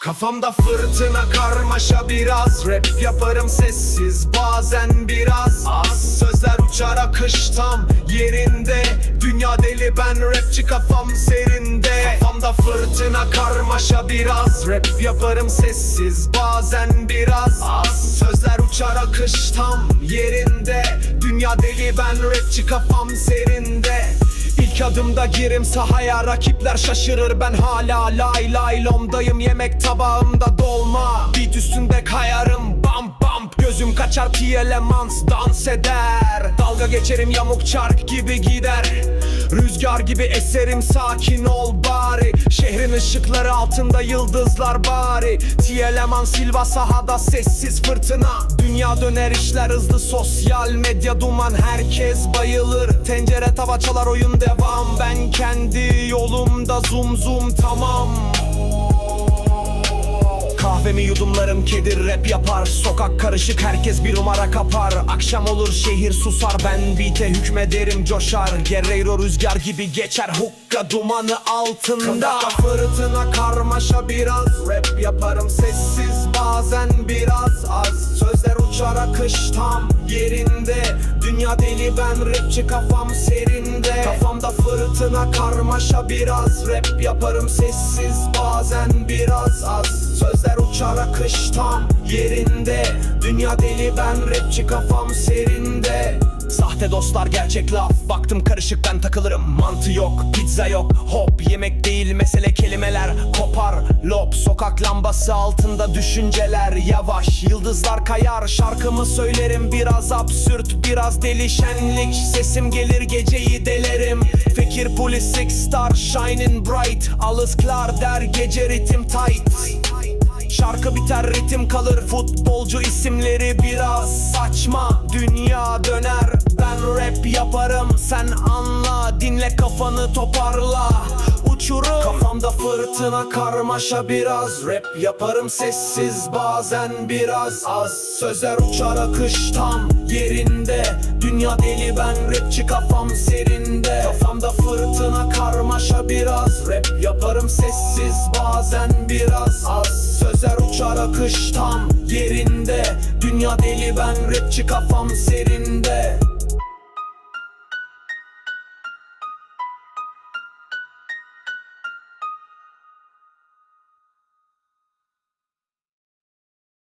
Kafamda fırtına karmaşa biraz. Rap yaparım sessiz bazen biraz. Az Sözler uçar akış tam yerinde. Dünya deli ben rapçi kafam serinde. Kafamda fırtına karmaşa biraz. Rap yaparım sessiz bazen biraz. Az Sözler uçar akış tam yerinde. Dünya deli ben rapçi kafam serinde İlk adımda girim sahaya rakipler şaşırır. Ben hala lay lay lomdayım yemek tabağımda dolma. Beat üstünde kayarım bam bam. Gözüm kaçar ki elemans dans eder. Dalga geçerim yamuk çark gibi gider Rüzgar gibi eserim sakin ol bari. Şehrin ışıkları altında yıldızlar bari. Tieleman Silva sahada sessiz fırtına. Dünya döner işler hızlı sosyal medya duman. Herkes bayılır. Tencere tava çalar oyun devam. Ben kendi yolumda zoom zoom tamam Kahvemi yudumlarım kedi rap yapar. Sokak karışık herkes bir numara kapar. Akşam olur şehir susar. Ben beat'e hükmederim coşar. Guerreiro rüzgar gibi geçer. Hukka dumanı altında. Fırtına karmaşa biraz. Rap yaparım sessiz bazen biraz az. Sözler uçar akış tam yerinde. Dünya deli ben rapçi kafam serinde. Kafamda fırtına karmaşa biraz. Rap yaparım sessiz bazen biraz uçar akış tam yerinde. Dünya deli ben rapçi kafam serinde. Sahte dostlar gerçek laf. Baktım karışık ben takılırım. Mantı yok pizza yok. Hop yemek değil mesele kelimeler. Kopar lop Sokak lambası altında düşünceler. Yavaş yıldızlar kayar. Şarkımı söylerim biraz absürt Biraz delişenlik Sesim gelir geceyi delerim. Fikir polis six star Shining bright. Alız klar der gece ritim tight Şarkı biter ritim kalır Futbolcu isimleri biraz saçma. Dünya döner ben rap yaparım. Sen anla dinle kafanı toparla Uçurum. Kafamda fırtına karmaşa biraz. Rap yaparım sessiz bazen biraz az. Sözler uçar akış tam yerinde. Dünya deli ben rapçi kafam serinde. Kafamda fırtına karmaşa biraz. Rap yaparım sessiz bazen biraz az. Sözler uçar akış tam yerinde. Dünya deli ben rapçi kafam serinde